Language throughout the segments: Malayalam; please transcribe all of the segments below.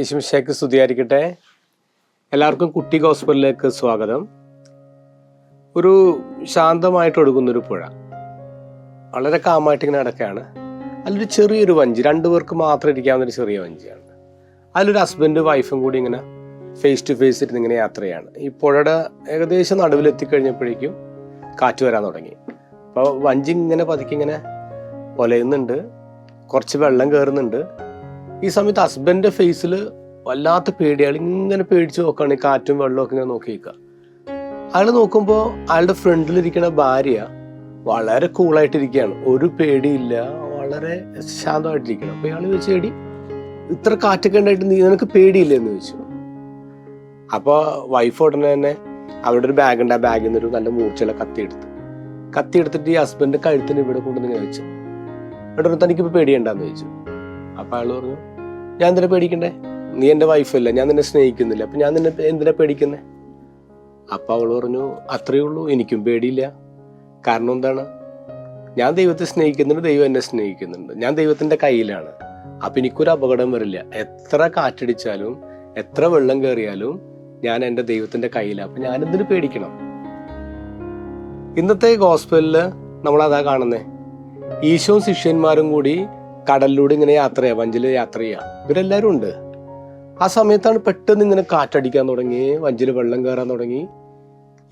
യേശുമിശേക്ക് സ്തുതിയായിരിക്കട്ടെ. എല്ലാവർക്കും കുട്ടി ഹോസ്പിറ്റലിലേക്ക് സ്വാഗതം. ഒരു ശാന്തമായിട്ട് ഒഴുകുന്നൊരു പുഴ. വളരെ കാമായിട്ട് ഇങ്ങനെ അടക്കാണ് അതിലൊരു ചെറിയൊരു വഞ്ചി രണ്ടു പേർക്ക് മാത്രം ഇരിക്കാവുന്നൊരു ചെറിയ വഞ്ചിയാണ്. അതിലൊരു ഹസ്ബൻഡും വൈഫും കൂടി ഇങ്ങനെ ഫേസ് ടു ഫേസ് ഇരുന്ന് ഇങ്ങനെ യാത്രയാണ്. ഈ പുഴയുടെ ഏകദേശം നടുവിലെത്തിക്കഴിഞ്ഞപ്പോഴേക്കും കാറ്റ് വരാൻ തുടങ്ങി. അപ്പോൾ വഞ്ചി ഇങ്ങനെ പതുക്കിങ്ങനെ ഇങ്ങനെ പൊലയുന്നുണ്ട് കുറച്ച് വെള്ളം കയറുന്നുണ്ട്. ഈ സമയത്ത് ഹസ്ബൻഡിന്റെ ഫേസിൽ വല്ലാത്ത പേടിയാൾ ഇങ്ങനെ പേടിച്ച് നോക്കുകയാണ് കാറ്റും വെള്ളവും ഒക്കെ ഇങ്ങനെ നോക്കി നിൽക്കുക അയാൾ നോക്കുമ്പോൾ അയാളുടെ ഫ്രണ്ടിലിരിക്കുന്ന ഭാര്യ വളരെ കൂളായിട്ടിരിക്കുകയാണ് ഒരു പേടിയില്ല. വളരെ ശാന്തമായിട്ടിരിക്കണം അപ്പൊ ഇയാൾ ചോദിച്ചു എടി ഇത്ര കാറ്റൊക്കെ ഉണ്ടായിട്ട് നീ നിനക്ക് പേടിയില്ല? എന്ന് ചോദിച്ചു. അപ്പോൾ വൈഫ് ഉടനെ തന്നെ അവിടെ ഒരു ബാഗ് ഉണ്ട്. ആ ബാഗിൽ നിന്ന് ഒരു നല്ല മൂർച്ചയുള്ള കത്തിയെടുത്ത് കത്തി എടുത്തിട്ട് ഈ ഹസ്ബൻഡ് കഴുത്തിന് ഇവിടെ കൊണ്ടുവന്ന് വെച്ചു. എന്നിട്ട് തനിക്കിപ്പോൾ പേടിയുണ്ടാന്ന് ചോദിച്ചു. അപ്പൊ അയാൾ പറഞ്ഞു ഞാൻ എന്തിനാ പേടിക്കണ്ടേ? നീ എന്റെ വൈഫല്ല ഞാൻ നിന്നെ സ്നേഹിക്കുന്നില്ല. അപ്പൊ ഞാൻ നിന്നെ എന്തിനാ പേടിക്കുന്നേ? അപ്പൊ അവൾ പറഞ്ഞു അത്രയേ ഉള്ളൂ. എനിക്കും പേടിയില്ല. കാരണം എന്താണ്? ഞാൻ ദൈവത്തെ സ്നേഹിക്കുന്നുണ്ട്. ദൈവം എന്നെ സ്നേഹിക്കുന്നുണ്ട്. ഞാൻ ദൈവത്തിന്റെ കയ്യിലാണ്. അപ്പൊ എനിക്കൊരു അപകടം വരില്ല. എത്ര കാറ്റടിച്ചാലും എത്ര വെള്ളം കയറിയാലും ഞാൻ എന്റെ ദൈവത്തിന്റെ കയ്യിലാണ് അപ്പൊ ഞാൻ എന്തിനു പേടിക്കണം? ഇന്നത്തെ ഗോസ്പലിൽ നമ്മൾ അതാ കാണുന്നേ. ഈശോയും ശിഷ്യന്മാരും കൂടി കടലിലൂടെ ഇങ്ങനെ യാത്ര ചെയ്യാം വഞ്ചിൽ യാത്ര ചെയ്യാം. ഇവരെല്ലാവരും ഉണ്ട്. ആ സമയത്താണ് പെട്ടെന്ന് ഇങ്ങനെ കാറ്റടിക്കാൻ തുടങ്ങി വഞ്ചിൽ വെള്ളം കയറാൻ തുടങ്ങി.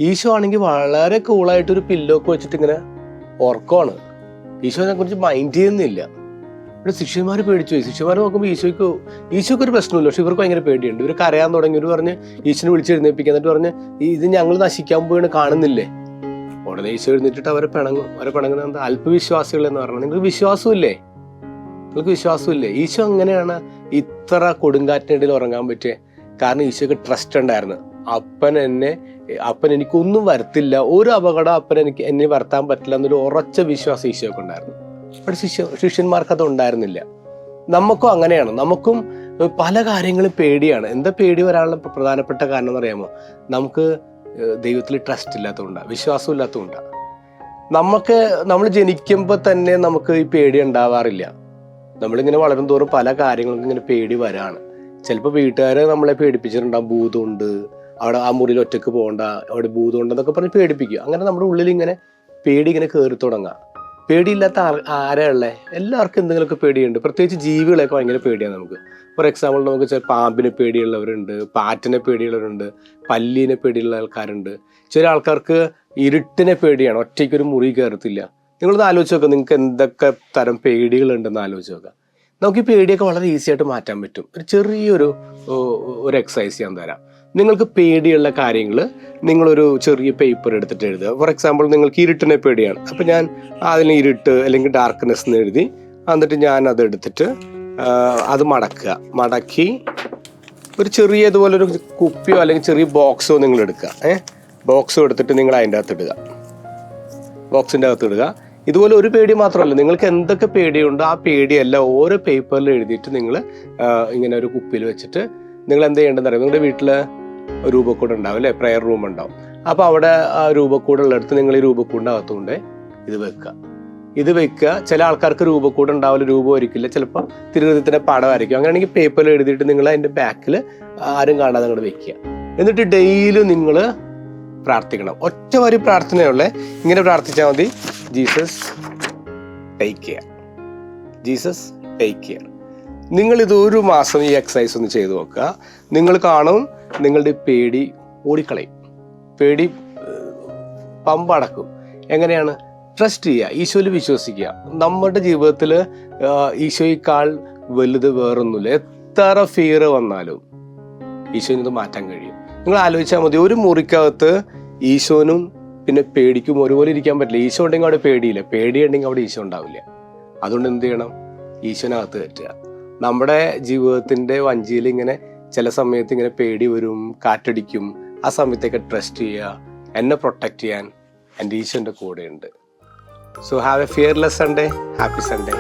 ഈശോ ആണെങ്കിൽ വളരെ കൂളായിട്ട് ഒരു പില്ലൊക്കെ വെച്ചിട്ട് ഇങ്ങനെ ഉറക്കമാണ് ഈശോനെ കുറിച്ച് മൈൻഡ് ചെയ്യുന്നില്ല. ഇവിടെ ശിഷ്യന്മാർ പേടിച്ചു പോയി. ശിഷ്യന്മാർ നോക്കുമ്പോൾ ഈശോയ്ക്ക് ഈശോയ്ക്ക് ഒരു പ്രശ്നമില്ല പക്ഷെ ഇവർക്ക് ഭയങ്കര പേടിയുണ്ട്. ഇവർ കരയാൻ തുടങ്ങി. ഇവർ പറഞ്ഞ് ഈശോനെ വിളിച്ചെഴുന്നേപ്പിക്കുക എന്നിട്ട് പറഞ്ഞ് "ഈ ഇത് ഞങ്ങൾ നശിക്കാൻ പോയാണ് കാണുന്നില്ലേ? ഉടനെ ഈശോ എഴുന്നേറ്റിട്ട് അവരെ പിണങ്ങും. അവരെ പിണങ്ങുന്ന അല്പവിശ്വാസികൾ എന്ന് പറഞ്ഞാൽ നിങ്ങൾക്ക് വിശ്വാസമില്ലേ? നിങ്ങൾക്ക് വിശ്വാസമില്ലേ? ഈശോ എങ്ങനെയാണ് ഇത്ര കൊടുങ്കാറ്റിനിടയിൽ ഉറങ്ങാൻ പറ്റിയ? കാരണം ഈശോക്ക് ട്രസ്റ്റ് ഉണ്ടായിരുന്നു. അപ്പൻ എന്നെ അപ്പൻ എനിക്കൊന്നും വരുത്തില്ല. ഒരു അപകടം അപ്പൻ എനിക്ക് എന്നെ വരുത്താൻ പറ്റില്ല എന്നൊരു ഉറച്ച വിശ്വാസം ഈശോക്ക് ഉണ്ടായിരുന്നു. പക്ഷെ ശിഷ്യ ശിഷ്യന്മാർക്ക് അത് ഉണ്ടായിരുന്നില്ല. നമുക്കും അങ്ങനെയാണ്. നമുക്കും പല കാര്യങ്ങളും പേടിയാണ്. എന്താ പേടി വരാനുള്ള പ്രധാനപ്പെട്ട കാരണം എന്ന് അറിയാമോ നമുക്ക് ദൈവത്തിൽ ട്രസ്റ്റ് ഇല്ലാത്തതുകൊണ്ടാണ് വിശ്വാസം ഇല്ലാത്തതുകൊണ്ടാണ് നമുക്ക് നമ്മൾ ജനിക്കുമ്പോൾ തന്നെ നമുക്ക് ഈ പേടി ഉണ്ടാവാറില്ല. നമ്മളിങ്ങനെ വളരും തോറും പല കാര്യങ്ങൾക്കും ഇങ്ങനെ പേടി വരാണ്. ചിലപ്പോൾ വീട്ടുകാരെ നമ്മളെ പേടിപ്പിച്ചിട്ടുണ്ടാകും ഭൂതമുണ്ട് അവിടെ ആ മുറിയിൽ ഒറ്റയ്ക്ക് പോകണ്ട അവിടെ ഭൂതമുണ്ട് എന്നൊക്കെ പറഞ്ഞ് പേടിപ്പിക്കുക അങ്ങനെ നമ്മുടെ ഉള്ളിൽ ഇങ്ങനെ പേടി ഇങ്ങനെ കയറി തുടങ്ങാം. പേടിയില്ലാത്ത ആരാ ഉള്ളേ? എല്ലാവർക്കും എന്തെങ്കിലുമൊക്കെ പേടിയുണ്ട്. പ്രത്യേകിച്ച് ജീവികളെയൊക്കെ ഭയങ്കര പേടിയാണ് നമുക്ക്. ഫോർ എക്സാമ്പിൾ നമുക്ക് ചില പാമ്പിനെ പേടിയുള്ളവരുണ്ട് പാറ്റിനെ പേടിയുള്ളവരുണ്ട് പല്ലിനെ പേടിയുള്ള ആൾക്കാരുണ്ട്. ചില ആൾക്കാർക്ക് ഇരുട്ടിനെ പേടിയാണ്. ഒറ്റയ്ക്കൊരു മുറി കയറത്തില്ല. നിങ്ങളൊന്ന് ആലോചിച്ച് നോക്കുക നിങ്ങൾക്ക് എന്തൊക്കെ തരം പേടികളുണ്ടെന്ന് ആലോചിച്ച് നോക്കുക നമുക്ക് ഈ പേടിയൊക്കെ വളരെ ഈസി ആയിട്ട് മാറ്റാൻ പറ്റും. ഒരു ചെറിയൊരു ഒരു എക്സസൈസ് ഞാൻ തരാം. നിങ്ങൾക്ക് പേടിയുള്ള കാര്യങ്ങൾ നിങ്ങളൊരു ചെറിയ പേപ്പർ എടുത്തിട്ട് എഴുതുക. ഫോർ എക്സാമ്പിൾ നിങ്ങൾക്ക് ഇരുട്ടിനെ പേടിയാണ്. അപ്പം ഞാൻ അതിന് ഇരുട്ട് അല്ലെങ്കിൽ ഡാർക്ക്നെസ് എന്ന് എഴുതി എന്നിട്ട് ഞാൻ അത് എടുത്തിട്ട് അത് മടക്കുക. മടക്കി ഒരു ചെറിയ ഇതുപോലെ ഒരു കുപ്പിയോ അല്ലെങ്കിൽ ചെറിയ ബോക്സോ നിങ്ങൾ എടുക്കുക ഏഹ് ബോക്സോ എടുത്തിട്ട് നിങ്ങൾ അതിന്റെ അകത്ത് ഇടുക. ബോക്സിന്റെ അകത്ത് ഇടുക. ഇതുപോലെ ഒരു പേടി മാത്രമല്ല നിങ്ങൾക്ക് എന്തൊക്കെ പേടിയുണ്ടോ ആ പേടിയെല്ലാം ഓരോ പേപ്പറിൽ എഴുതിയിട്ട് നിങ്ങൾ ഇങ്ങനെ ഒരു കുപ്പിയിൽ വെച്ചിട്ട് നിങ്ങൾ എന്ത് ചെയ്യേണ്ടതെന്ന് അറിയാം? നിങ്ങളുടെ വീട്ടിൽ രൂപക്കൂട് ഉണ്ടാവും അല്ലേ? പ്രെയർ റൂം ഉണ്ടാവും. അപ്പോൾ അവിടെ ആ രൂപക്കൂടുള്ള ഉള്ളിടത്ത് നിങ്ങൾ ഈ രൂപക്കൂടിന്റെ അകത്തുകൊണ്ട് ഇത് വെക്കുക. ഇത് വെക്കുക. ചില ആൾക്കാർക്ക് രൂപക്കൂട് ഉണ്ടാവില്ല രൂപം ഒരിക്കില്ല. ചിലപ്പോൾ തിരുവനന്തപുരത്തിന്റെ പടമായിരിക്കും അങ്ങനെയാണെങ്കിൽ പേപ്പറിൽ എഴുതിയിട്ട് നിങ്ങൾ അതിന്റെ ബാക്കിൽ ആരും കാണാതെ അങ്ങോട്ട് വെക്കുക. എന്നിട്ട് ഡെയിലി നിങ്ങൾ പ്രാർത്ഥിക്കണം. ഒറ്റ വരി പ്രാർത്ഥനയുള്ളേ. ഇങ്ങനെ പ്രാർത്ഥിച്ചാൽ മതി. Jesus take care Jesus take care നിങ്ങൾ ഇത് ഒരു മാസം ഈ എക്സസൈസ് ഒന്ന് ചെയ്തു നോക്കുക. നിങ്ങൾ കാണും നിങ്ങളുടെ പേടി ഓടിക്കളയും. പേടി പമ്പ് അടക്കും. എങ്ങനെയാണ്? ട്രസ്റ്റ് ചെയ്യുക. ഈശോയിൽ വിശ്വസിക്കുക. നമ്മുടെ ജീവിതത്തിൽ ഈശോയേക്കാൾ വലുത് വേറൊന്നുമില്ല. എത്ര ഫിയർ വന്നാലും ഈശോയിൽ നിന്ന് മാറ്റാൻ കഴിയും. നിങ്ങൾ ആലോചിച്ചാൽ മതി. ഒരു മുറിക്കകത്ത് ഈശോനും പിന്നെ പേടിക്കും ഒരുപോലെ ഇരിക്കാൻ പറ്റില്ല. ഈശോ ഉണ്ടെങ്കിൽ അവിടെ പേടിയില്ല. പേടിയുണ്ടെങ്കിൽ അവിടെ ഈശോ ഉണ്ടാവില്ല. അതുകൊണ്ട് എന്ത് ചെയ്യണം? ഈശോനകത്ത് കയറ്റുക. നമ്മുടെ ജീവിതത്തിന്റെ വഞ്ചിയിൽ ഇങ്ങനെ ചില സമയത്ത് ഇങ്ങനെ പേടി വരും കാറ്റടിക്കും. ആ സമയത്തൊക്കെ ട്രസ്റ്റ് ചെയ്യുക. എന്നെ പ്രൊട്ടക്റ്റ് ചെയ്യാൻ എന്റെ ഈശോന്റെ കൂടെയുണ്ട്. So have a fearless Sunday happy Sunday